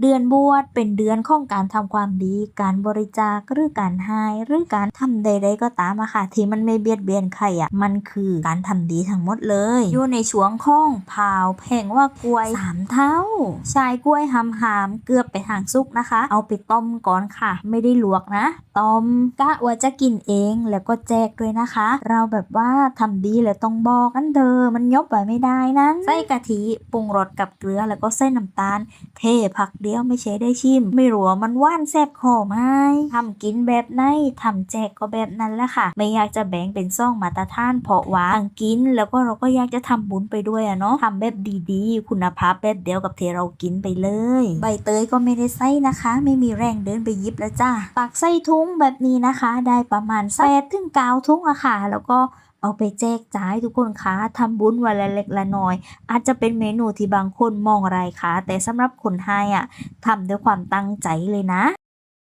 เดือนบวชเป็นเดือนของการทำความดี การบริจาคหรือการให้หรือการทำใดๆก็ตามอะค่ะ ที่มันไม่เบียดเบียนใครอะมันคือการทำดีทั้งหมดเลย อยู่ในช่วงข้องเผาแผงว่ากล้วยสามเท่า ชายกล้วยหำหามเกือบไปทางสุกนะคะ เอาไปต้มก่อนค่ะ ไม่ได้ลวกนะต้มกะว่าจะกินเองแล้วก็แจกด้วยนะคะ เราแบบว่าทำดีแล้วต้องบอกกันเด้อมันยบไว้ไม่ได้นั้นใส่กะทิปรุงรสกับเกลือแล้วก็ใส่น้ำตาล เทผักเดียวไม่ใช่ได้ชิม ไม่รู้ว่ามันว่านแซ่บคอไหมทำกินแบบไหนทำแจกก็แบบนั้นแหละค่ะ ไม่อยากจะแบ่งเป็นซ่องมาตรฐานเพราะว่าทั้งกิน แล้วก็เราก็อยากจะทำบุญไปด้วยอะเนาะทำแบบดีๆ คุณภาพแบบเดียวกับที่เรากินไปเลย ใบเตยก็ไม่ได้ใส่นะคะ ไม่มีแรงเดินไปยิบแล้วจ้าตักใส่ถุงแบบนี้นะคะ ได้ประมาณแปดถึงเก้าถุงอะค่ะ แล้วก็ เอาไปแจกจ่ายทุกคนคะทำบุญวันละเล็กละน้อย อาจจะเป็นเมนูที่บางคนมองไรค่ะแต่สำหรับคนไทยอะทำด้วยความตั้งใจเลยนะ